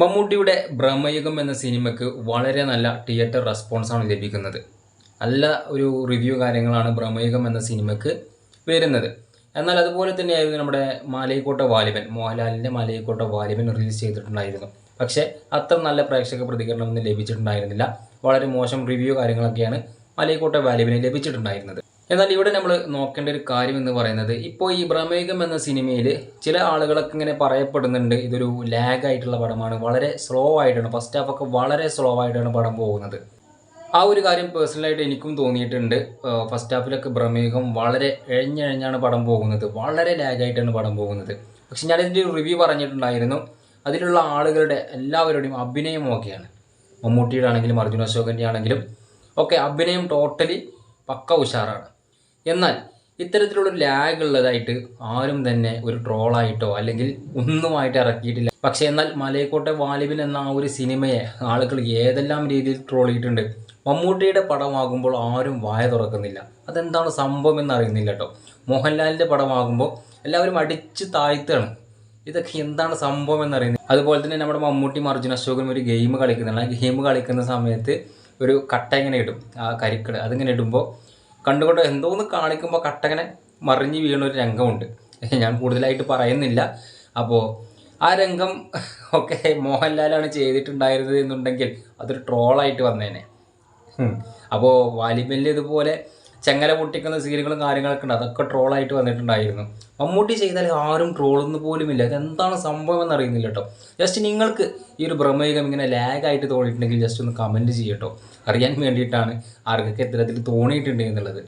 മമ്മൂട്ടിയുടെ ബ്രഹ്മയുഗം എന്ന സിനിമയ്ക്ക് വളരെ നല്ല തിയേറ്റർ റെസ്പോൺസാണ് ലഭിക്കുന്നത്. നല്ല ഒരു റിവ്യൂ കാര്യങ്ങളാണ് ബ്രഹ്മയുഗം എന്ന സിനിമയ്ക്ക് വരുന്നത്. എന്നാൽ അതുപോലെ തന്നെയായിരുന്നു നമ്മുടെ മാലയിക്കോട്ട വാലിബൻ. മോഹൻലാലിന്റെ മാലയിക്കോട്ട വാലിബൻ റിലീസ് ചെയ്തിട്ടുണ്ടായിരുന്നു. പക്ഷേ അത്ര നല്ല പ്രേക്ഷക പ്രതികരണമൊന്നും ലഭിച്ചിട്ടുണ്ടായിരുന്നില്ല. വളരെ മോശം റിവ്യൂ കാര്യങ്ങളൊക്കെയാണ് മലയക്കോട്ട വാലിബിന് ലഭിച്ചിട്ടുണ്ടായിരുന്നത്. എന്നാൽ ഇവിടെ നമ്മൾ നോക്കേണ്ട ഒരു കാര്യം എന്ന് പറയുന്നത് ഇപ്പോൾ ഈ പ്രമേഹം എന്ന സിനിമയിൽ ചില ആളുകളൊക്കെ ഇങ്ങനെ പറയപ്പെടുന്നുണ്ട് ഇതൊരു ലാഗ് ആയിട്ടുള്ള പടമാണ് വളരെ സ്ലോ ആയിട്ടാണ് ഫസ്റ്റ് ഹാഫ് ഒക്കെ വളരെ സ്ലോ ആയിട്ടാണ് പടം പോകുന്നത്. ആ ഒരു കാര്യം പേഴ്സണലായിട്ട് എനിക്കും തോന്നിയിട്ടുണ്ട്. ഫസ്റ്റ് ഹാഫിലൊക്കെ പ്രമേഹം വളരെ എഴഞ്ഞഴിഞ്ഞാണ് പടം പോകുന്നത് വളരെ ലാഗ് ആയിട്ടാണ് പടം പോകുന്നത്. പക്ഷെ ഞാനിതിന്റെ ഒരു റിവ്യൂ പറഞ്ഞിട്ടുണ്ടായിരുന്നു അതിലുള്ള ആളുകളുടെ എല്ലാവരുടെയും അഭിനയം ഓക്കെയാണ് മമ്മൂട്ടിയുടെ ആണെങ്കിലും അർജുന അശോകന്റെ ആണെങ്കിലും ഒക്കെ അഭിനയം ടോട്ടലി പക്ക ഉഷാറാണ്. എന്നാൽ ഇത്തരത്തിലുള്ളൊരു ലാഗ് ഉള്ളതായിട്ട് ആരും തന്നെ ഒരു ട്രോളായിട്ടോ അല്ലെങ്കിൽ ഒന്നുമായിട്ട് ഇറക്കിയിട്ടില്ല. പക്ഷേ എന്നാൽ മലയക്കോട്ടെ വാലിബിൻ എന്ന ആ ഒരു സിനിമയെ ആളുകൾ ഏതെല്ലാം രീതിയിൽ ട്രോൾ ചെയ്തിട്ടുണ്ട് മമ്മൂട്ടിയുടെ പടമാകുമ്പോൾ ആരും വായ തുറക്കുന്നില്ല. അതെന്താണ് സംഭവം എന്ന് അറിയുന്നില്ല കേട്ടോ. മോഹൻലാലിന്റെ പടമാകുമ്പോൾ എല്ലാവരും അടിച്ച് താഴ്ത്താണ് ഇതൊക്കെ എന്താണ് സംഭവം എന്നറിയുന്നത് അതുപോലെ തന്നെ നമ്മുടെ മമ്മൂട്ടി അർജുന അശോകനും ഒരു ഗെയിം കളിക്കുന്നുണ്ട്. ആ ഗെയിം കളിക്കുന്ന സമയത്ത് ഒരു കട്ട ഇങ്ങനെ ഇടും. ആ കരിക്കട് അതിങ്ങനെ ഇടുമ്പോൾ കണ്ടുകൊണ്ട് എന്തോന്ന് കാണിക്കുമ്പോൾ കട്ട ഇങ്ങനെ മറിഞ്ഞ് വീണ ഒരു രംഗമുണ്ട് ഞാൻ കൂടുതലായിട്ട് പറയുന്നില്ല. അപ്പോൾ ആ രംഗം ഒക്കെ മോഹൻലാലാണ് ചെയ്തിട്ടുണ്ടായിരുന്നത് എന്നുണ്ടെങ്കിൽ അതൊരു ട്രോളായിട്ട് വന്നേനെ. അപ്പോൾ വാലിബലിൽ ഇതുപോലെ ചെങ്ങല പൊട്ടിക്കുന്ന സീനുകളും കാര്യങ്ങളൊക്കെ ഉണ്ട്. അതൊക്കെ ട്രോളായിട്ട് വന്നിട്ടുണ്ടായിരുന്നു. മമ്മൂട്ടി ചെയ്താൽ ആരും ട്രോളൊന്നും പോലുമില്ല ഇതെന്താണ് സംഭവം എന്ന് അറിയുന്നില്ല കേട്ടോ. ജസ്റ്റ് നിങ്ങൾക്ക് ഈ ഒരു ബ്രഹ്മയുഗം ഇങ്ങനെ ലാഗായിട്ട് തോന്നിയിട്ടുണ്ടെങ്കിൽ ജസ്റ്റ് ഒന്ന് കമന്റ് ചെയ്യട്ടോ അറിയാൻ വേണ്ടിയിട്ടാണ് ആർക്കൊക്കെ ഇത്തരത്തിൽ തോന്നിയിട്ടുണ്ട് എന്നുള്ളത്.